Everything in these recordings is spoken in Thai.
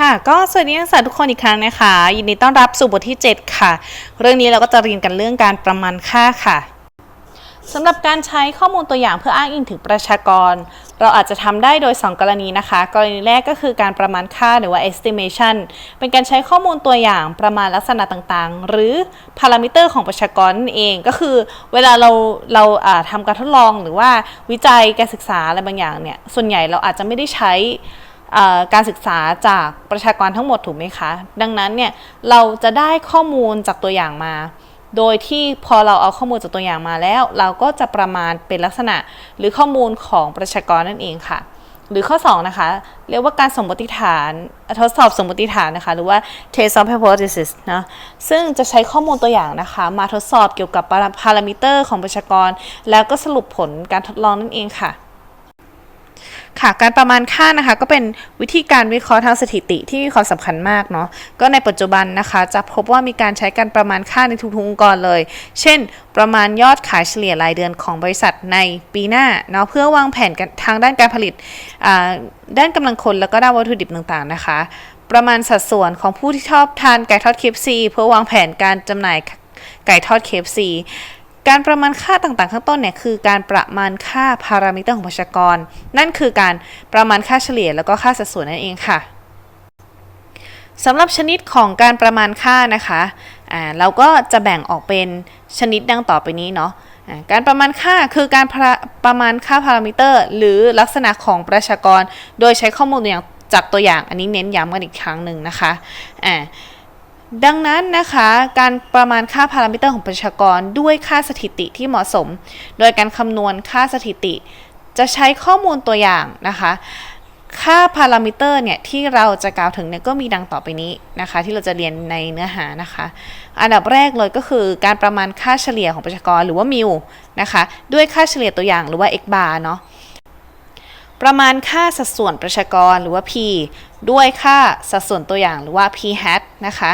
ค่ะก็สวัสดีนักศึกษาทุกคนอีกครั้งนะคะยินดีต้อนรับสู่บทที่ 7 ค่ะ เรื่องนี้เราก็จะเรียนกันเรื่องการประมาณค่าค่ะสำหรับการใช้ข้อมูลตัวอย่างเพื่ออ้างอิงถึงประชากร เราอาจจะทำได้โดย 2 กรณีนะคะ กรณีแรกก็คือการประมาณค่าหรือว่า estimation เป็นการใช้ข้อมูลตัวอย่างประมาณลักษณะต่างๆ หรือพารามิเตอร์ของประชากรนั่นเอง ก็คือเวลาเราเราอาทำการทดลองหรือว่าวิจัยการศึกษาอะไรบางอย่างเนี่ยส่วนใหญ่เราอาจจะไม่ได้ใช้ การศึกษาจากประชากรทั้งหมดถูกไหมคะ ดังนั้นเนี่ยเราจะได้ข้อมูลจากตัวอย่างมา โดยที่พอเราเอาข้อมูลจากตัวอย่างมาแล้ว เราก็จะประมาณเป็นลักษณะหรือข้อมูลของประชากรนั่นเองค่ะ หรือข้อ 2 นะคะ เรียกว่าการสมมติฐานทดสอบสมมติฐานนะคะ หรือว่า test of hypothesis นะซึ่งจะใช้ข้อมูลตัวอย่างนะคะ มาทดสอบเกี่ยวกับพารามิเตอร์ของประชากร แล้วก็สรุปผลการทดลองนั่นเองค่ะ ค่ะ การประมาณค่านะคะ ก็เป็นวิธีการวิเคราะห์ทางสถิติที่มีความสำคัญมากเนาะก็ในปัจจุบันนะคะ จะพบว่ามีการใช้การประมาณค่าในทุกๆองค์กรเลย เช่น ประมาณยอดขายเฉลี่ยรายเดือนของบริษัทในปีหน้าเนาะเพื่อวางแผนทางด้านการผลิตด้านกำลังคนแล้วก็ด้านวัตถุดิบต่างๆนะคะ ประมาณสัดส่วนของผู้ที่ชอบทานไก่ทอด KFC เพื่อวางแผนการจำหน่ายไก่ทอด KFC การประมาณค่าต่างๆ ข้างต้นเนี่ยคือการประมาณค่าพารามิเตอร์ของประชากร นั่นคือการประมาณค่าเฉลี่ยแล้วก็ค่าสัดส่วนนั่นเองค่ะสำหรับชนิดของการประมาณค่านะคะอ่าเราก็จะแบ่งออกเป็นชนิดดังต่อไปนี้เนาะการประมาณค่าคือการประประมาณค่าพารามิเตอร์ หรือลักษณะของประชากร โดยใช้ข้อมูลอย่างจากตัวอย่างอันนี้เน้นย้ำกันอีกครั้งหนึ่งนะคะอ่า ดังนั้นนะคะการประมาณค่าพารามิเตอร์ของประชากรด้วยค่าสถิติที่เหมาะสม โดยการคำนวณค่าสถิติ จะใช้ข้อมูลตัวอย่างนะคะ ค่าพารามิเตอร์เนี่ยที่เราจะกล่าวถึงเนี่ยก็มีดังต่อไปนี้นะคะ ที่เราจะเรียนในเนื้อหานะคะ อันดับแรกเลยก็คือการประมาณค่าเฉลี่ยของประชากรหรือว่ามิวนะคะด้วยค่าเฉลี่ยตัวอย่างหรือว่า x bar เนาะประมาณค่าสัดส่วนประชากรหรือว่า p ด้วยค่าสัดส่วนตัวอย่างหรือว่า p hat นะคะ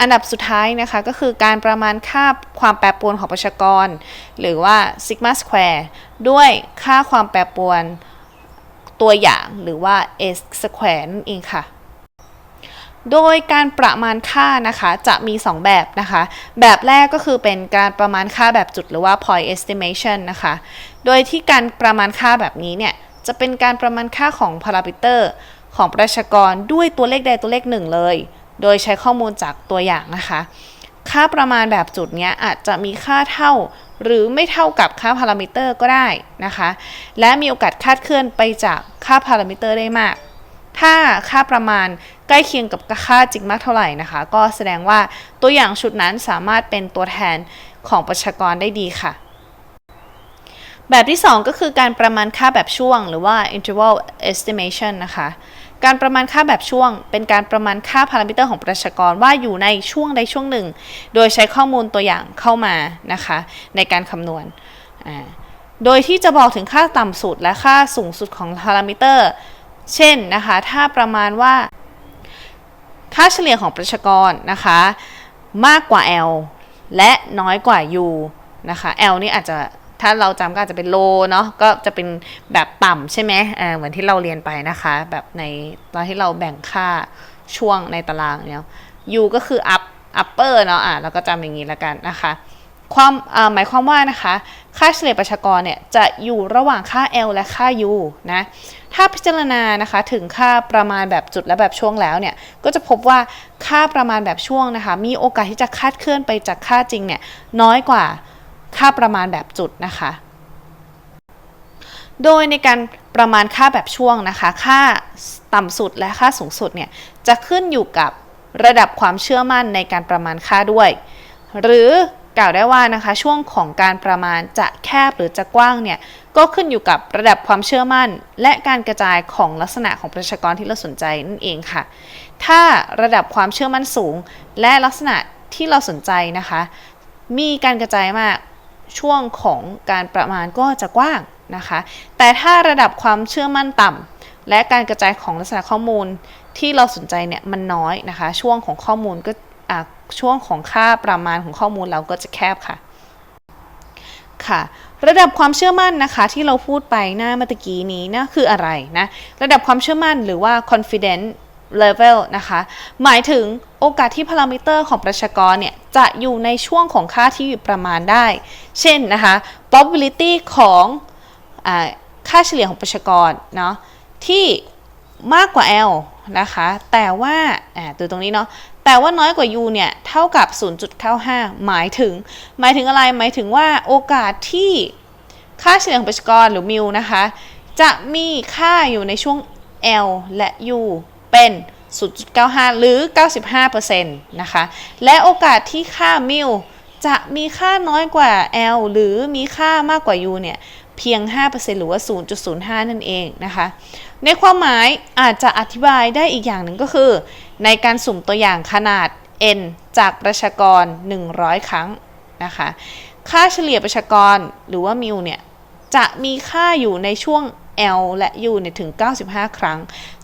อันดับสุดท้ายนะคะก็คือการประมาณค่าความแปรปรวนของประชากร หรือว่า sigma square ด้วยค่าความแปรปรวนตัวอย่างหรือว่า s square นั่นเองค่ะ โดยการประมาณค่านะคะจะมี 2 แบบนะคะ แบบแรกก็คือเป็นการประมาณค่าแบบจุดหรือว่า point estimation นะคะ โดยที่การประมาณค่าแบบนี้เนี่ยจะเป็นการประมาณค่าของพารามิเตอร์ของประชากรด้วยตัวเลขใดตัวเลขหนึ่งเลย โดยใช้ข้อมูลจากตัวอย่างนะคะ ค่าประมาณแบบจุดนี้อาจจะมีค่าเท่าหรือไม่เท่ากับค่าพารามิเตอร์ก็ได้นะคะ และมีโอกาสคาดเคลื่อนไปจากค่าพารามิเตอร์ได้มาก ถ้าค่าประมาณใกล้เคียงกับค่าจริงมากเท่าไหร่นะคะ ก็แสดงว่าตัวอย่างชุดนั้นสามารถเป็นตัวแทนของประชากรได้ดีค่ะ แบบที่ 2 ก็คือการประมาณค่าแบบช่วงหรือว่า interval estimation นะคะ การประมาณค่าแบบช่วง เป็นการประมาณค่าพารามิเตอร์ของประชากรว่าอยู่ในช่วงใดช่วงหนึ่ง โดยใช้ข้อมูลตัวอย่างเข้ามานะคะในการคำนวณ โดยที่จะบอกถึงค่าต่ำสุดและค่าสูงสุดของพารามิเตอร์ เช่นนะคะถ้าประมาณว่า ค่าเฉลี่ยของประชากรนะคะมากกว่า L และน้อยกว่า U นะคะ L นี่อาจจะ ถ้าเราจำก็อาจจะเป็น low เนาะก็จะเป็นแบบต่ำใช่ไหมเอ่อเหมือนที่เราเรียนไปนะคะ แบบในตอนที่เราแบ่งค่าช่วงในตารางเนี่ย U ก็คือ up upper เนาะอะเราก็จำอย่างนี้แล้วกันนะคะความอ่าหมายความว่านะคะ ค่าเฉลี่ยประชากรเนี่ยจะอยู่ระหว่างค่า L และค่า U นะ ถ้าพิจารณานะคะถึงค่าประมาณแบบจุดและแบบช่วงแล้วเนี่ย ก็จะพบว่าค่าประมาณแบบช่วงนะคะ มีโอกาสที่จะคาดเคลื่อนไปจากค่าจริงเนี่ยน้อยกว่า ค่าประมาณแบบจุดนะคะ โดยในการประมาณค่าแบบช่วงนะคะ ค่าต่ำสุดและค่าสูงสุดเนี่ยจะขึ้นอยู่กับระดับความเชื่อมั่นในการประมาณค่าด้วย หรือกล่าวได้ว่านะคะช่วงของการประมาณจะแคบหรือจะกว้างเนี่ยก็ขึ้นอยู่กับระดับความเชื่อมั่น และการกระจายของลักษณะของประชากรที่เราสนใจนั่นเองค่ะ ถ้าระดับความเชื่อมั่นสูง และลักษณะที่เราสนใจนะคะ มีการกระจายมาก ช่วงของการประมาณก็จะกว้างนะคะ แต่ถ้าระดับความเชื่อมั่นต่ำและการกระจายของลักษณะข้อมูลที่เราสนใจเนี่ยมันน้อยนะคะ ช่วงของข้อมูลก็ช่วงของค่าประมาณของข้อมูลเราก็จะแคบค่ะค่ะระดับความเชื่อมั่นนะคะที่เราพูดไปหน้าเมื่อกี้นี้นะคืออะไรนะระดับความเชื่อมั่นหรือว่า confidence level นะคะ หมายถึงโอกาสที่พารามิเตอร์ของประชากรเนี่ยจะอยู่ในช่วงของค่าที่ประมาณได้ เช่นนะคะ probability ของอค่าเฉลี่ยของประชากรเนาะที่มากกว่า L นะคะ แต่ว่าอ่าดูตรงนี้เนาะแต่ว่าน้อยกว่า U เนี่ย เท่ากับ 0.95 หมายถึง หมายถึงอะไร หมายถึงว่าโอกาสที่ค่าเฉลี่ยของประชากรหรือมิวนะคะ จะมีค่าอยู่ในช่วง L และ U 0.95 หรือ 95%นะคะ และโอกาสที่ค่ามิวจะมีค่าน้อยกว่า L หรือมีค่ามากกว่า U เนี่ย เพียง 5%หรือว่า 0.05 นั่นเองนะคะ ในความหมายอาจจะอธิบายได้อีกอย่างหนึ่งก็คือ ในการสุ่มตัวอย่างขนาด n จากประชากร 100 ครั้งนะคะ ค่าเฉลี่ยประชากรหรือว่ามิวเนี่ย จะมีค่าอยู่ในช่วง L และ U เนี่ยถึง 95 ครั้ง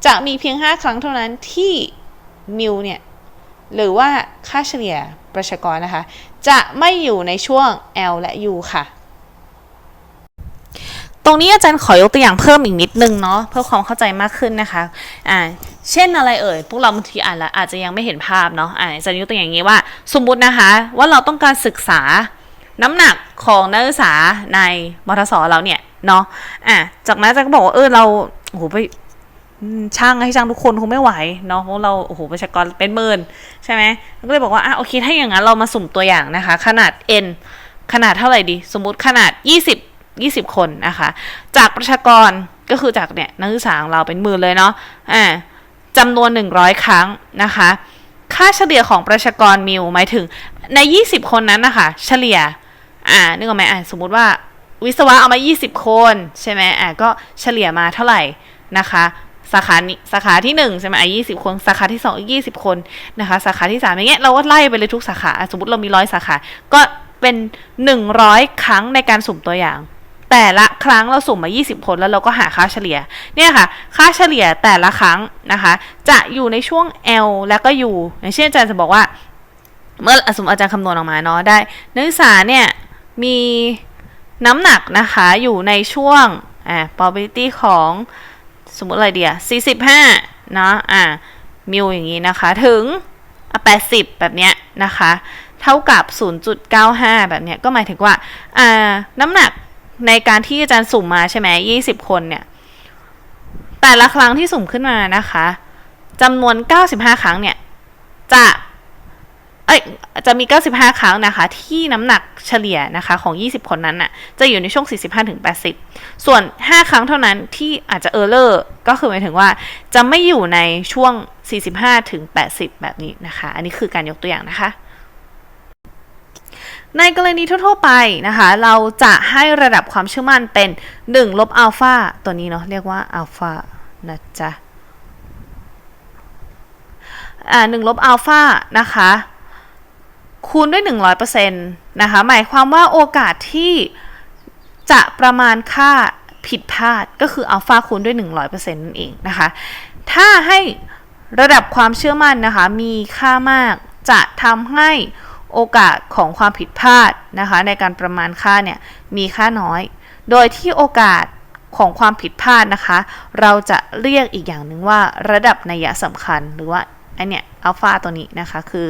จะมีเพียง 5 ครั้งเท่านั้นที่มิวเนี่ยหรือว่าค่าเฉลี่ยประชากรนะคะ จะไม่อยู่ในช่วง L และ U ค่ะ ตรงนี้อาจารย์ขอยกตัวอย่างเพิ่มอีกนิดนึงเนาะเพื่อความเข้าใจมากขึ้นนะคะอ่าเช่นอะไรเอ่ยพวกเราบางทีอ่านแล้วอาจจะยังไม่เห็นภาพเนาะอ่าจารย์ยกตัวอย่างนี้ว่า สมมุตินะคะ ว่าเราต้องการศึกษาน้ำหนักของนักศึกษาในมทสเราเนี่ย เนาะอะจากนั้นจารย์ก็บอกว่าเออเราโอ้โหไปช่างให้ช่างทุกคนคงไม่ไหวเนาะเพราะเราโอ้โหประชากรเป็นหมื่นใช่ไหมก็เลยบอกว่าอะโอเคถ้าอย่างนั้นเรามาสุ่มตัวอย่างนะคะ ขนาด n ขนาดเท่าไหร่ดี สมมุติขนาด 20 20 คนนะคะ จากประชากรก็คือจากเนี่ยนักศึกษาของเราเป็นหมื่นเลยเนาะอ่าจำนวน 100 ครั้งนะคะ ค่าเฉลี่ยของประชากรมิวหมายถึงใน 20 คนนั้นนะคะ เฉลี่ยอ่านึกออกไหมอ่าสมมุติว่า วิศวะเอามา 20 คนใช่ไหมอ่าก็เฉลี่ยมาเท่าไหร่นะคะสาขานี้สาขาที่1ใช่ไหมอะ20คนสาขาที่2อีก20 คนนะคะสาขาที่3อย่างเงี้ยเราก็ไล่ไปเลยทุกสาขาสมมติเรามีร้อยสาขา ก็เป็น 100 ครั้งในการสุ่มตัวอย่าง แต่ละครั้งเราสุ่มมา 20 คนแล้วเราก็หาค่าเฉลี่ยเนี่ยค่ะ ค่าเฉลี่ยแต่ละครั้งนะคะ จะอยู่ในช่วง L แล้วก็ U อย่างเช่นอาจารย์จะบอกว่า เมื่อสมมติอาจารย์คำนวณออกมาเนาะได้นักศึกษาเนี่ยมี น้ำหนักนะคะอยู่ในช่วงอ่า probability ของสมมติอะไรเดีย45เนาะอ่ามิวอย่างนี้นะคะ ถึง 80 แบบเนี้ยนะคะ เท่ากับ 0.95 แบบเนี้ยก็หมายถึงว่าอ่าน้ำหนักในการที่อาจารย์สุ่มมาใช่ไหม20 คนเนี่ย แต่ละครั้งที่สุ่มขึ้นมานะคะจำนวน 95 ครั้งเนี่ย จะ เอ้ยจะมี 95 ครั้งนะคะ ที่น้ำหนักเฉลี่ยนะคะของ 20 คนนั้นน่ะจะอยู่ในช่วง 45-80 ส่วน 5 ครั้งเท่านั้นที่อาจจะเออร์เลอร์ก็คือหมายถึงว่าจะไม่อยู่ในช่วง 45-80 แบบนี้นะคะ อันนี้คือการยกตัวอย่างนะคะในกรณีทั่วๆไปนะคะ เราจะให้ระดับความเชื่อมั่นเป็น 1 ลบอัลฟาตัวนี้เนาะเรียกว่าอัลฟานะจ๊ะอ่าหนึ่งลบอัลฟานะคะ คูณด้วย 100%นะคะ หมายความว่าโอกาสที่จะประมาณค่าผิดพลาดก็คืออัลฟาคูณด้วย 100%นั่นเองนะคะ ถ้าให้ระดับความเชื่อมั่นนะคะ มีค่ามากจะทำให้โอกาสของความผิดพลาดนะคะ ในการประมาณค่าเนี่ยมีค่าน้อย โดยที่โอกาสของความผิดพลาดนะคะ เราจะเรียกอีกอย่างหนึ่งว่าระดับนัยสำคัญหรือว่าไอเนี่ย อัลฟาตัวนี้นะคะ คือ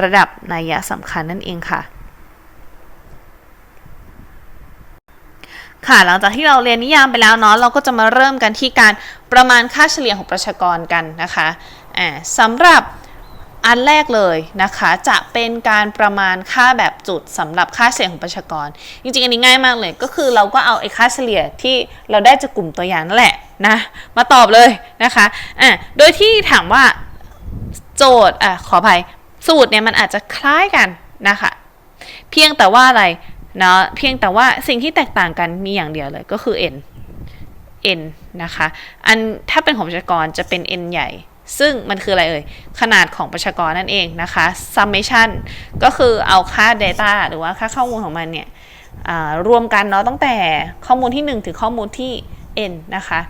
ระดับนัยสำคัญนั่นเองค่ะ ค่ะหลังจากที่เราเรียนนิยามไปแล้วเนาะเราก็จะมาเริ่มกันที่การประมาณค่าเฉลี่ยของประชากรกันนะคะอ่าสำหรับอันแรกเลยนะคะจะเป็นการประมาณค่าแบบจุดสำหรับค่าเฉลี่ยของประชากร จริงๆ อันนี้ง่ายมากเลยก็คือเราก็เอาไอ้ค่าเฉลี่ยที่เราได้จากกลุ่มตัวอย่างนั่นแหละนะมาตอบเลยนะคะอ่าโดยที่ถามว่า โจทย์อะขออภัยสูตรเนี่ยมันอาจจะคล้ายกันนะคะ เพียงแต่ว่าอะไรเนาะเพียงแต่ว่าสิ่งที่แตกต่างกันมีอย่างเดียวเลยก็คือ n n นะคะ อันถ้าเป็นของประชากรจะเป็น n ใหญ่ ซึ่งมันคืออะไรเอ่ย ขนาดของประชากรนั่นเองนะคะ summation ก็คือเอาค่า data หรือว่าค่าข้อมูลของมันเนี่ยรวมกันเนาะตั้งแต่ข้อมูลที่ 1 ถึงข้อมูลที่ n นะคะ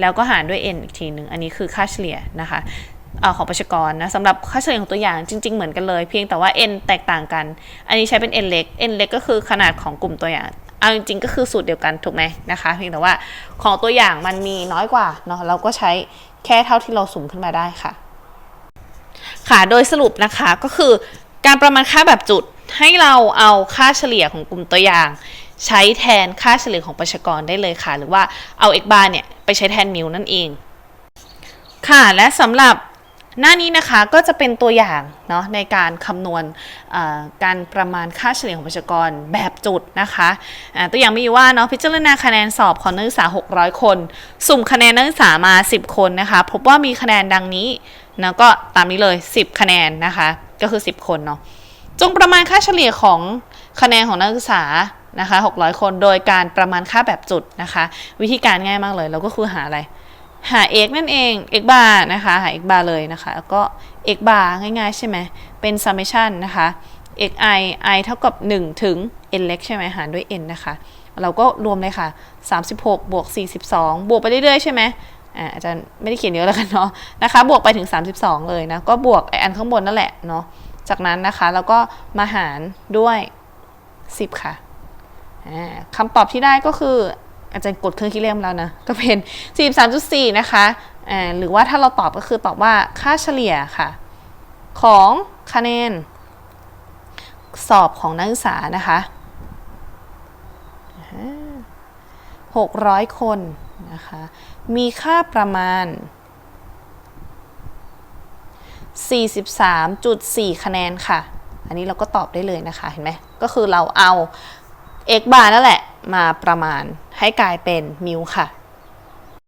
แล้วก็หารด้วย n อีกทีหนึ่ง อันนี้คือค่าเฉลี่ยนะคะ ของประชากรนะสำหรับค่าเฉลี่ยของตัวอย่างจริง ๆ เหมือนกันเลย เพียงแต่ว่า n แตกต่างกัน อันนี้ใช้เป็น n เล็ก n เล็กก็คือขนาดของกลุ่มตัวอย่างเอาจริงๆก็คือสูตรเดียวกันถูกไหมนะคะเพียงแต่ว่าของตัวอย่างมันมีน้อยกว่าเนาะเราก็ใช้แค่เท่าที่เราสุ่มขึ้นมาได้ค่ะ ค่ะโดยสรุปนะคะก็คือการประมาณค่าแบบจุดให้เราเอาค่าเฉลี่ยของกลุ่มตัวอย่าง ใช้แทนค่าเฉลี่ยของประชากรได้เลยค่ะ หรือว่าเอา x bar เนี่ยไปใช้แทนมิวนั่นเอง ค่ะและสำหรับ หน้านี้นะคะก็จะเป็นตัวอย่างเนาะในการคำนวณการประมาณค่าเฉลี่ยของประชากรแบบจุดนะคะอ่าตัวอย่างมีว่าเนาะพิจารณาคะแนนสอบของนักศึกษา 600 คน สุ่มคะแนนนักศึกษามา 10 คนนะคะ พบว่ามีคะแนนดังนี้นะก็ตามนี้เลย 10 คะแนนนะคะ ก็คือ 10 คนเนาะจงประมาณค่าเฉลี่ยของคะแนนของนักศึกษานะคะ 600 คน โดยการประมาณค่าแบบจุดนะคะ วิธีการง่ายมากเลย เราก็คือหาอะไร หา x นั่นเอง x bar นะคะ หา x bar เลยนะคะ แล้วก็ x bar ง่ายๆ ใช่ไหม เป็น summation นะคะ x i i เท่ากับ 1 ถึง n เล็กใช่ไหม หารด้วย n นะคะ เราก็รวมเลยค่ะ 36 บวก 42 บวกไปเรื่อยๆ ใช่ไหมอ่าอาจารย์ไม่ได้เขียนเยอะแล้วกันเนาะนะคะ บวกไปถึง 32 เลยนะ ก็บวกไออันข้างบนนั่นแหละเนาะ จากนั้นนะคะแล้วก็มาหารด้วย 10 ค่ะคำตอบที่ได้ก็คือ อาจารย์กดเครื่องคิดเลขแล้วนะ ก็เป็น 43.4 นะคะอ่าหรือว่าถ้าเราตอบก็คือตอบว่าค่าเฉลี่ยค่ะ ของคะแนน สอบของนักศึกษานะคะ600 คนนะคะ มีค่าประมาณ 43.4 คะแนนค่ะ อันนี้เราก็ตอบได้เลยนะคะ เห็นไหม ก็คือเราเอา x bar นั่นแหละ มาประมาณให้กลายเป็นมิวค่ะ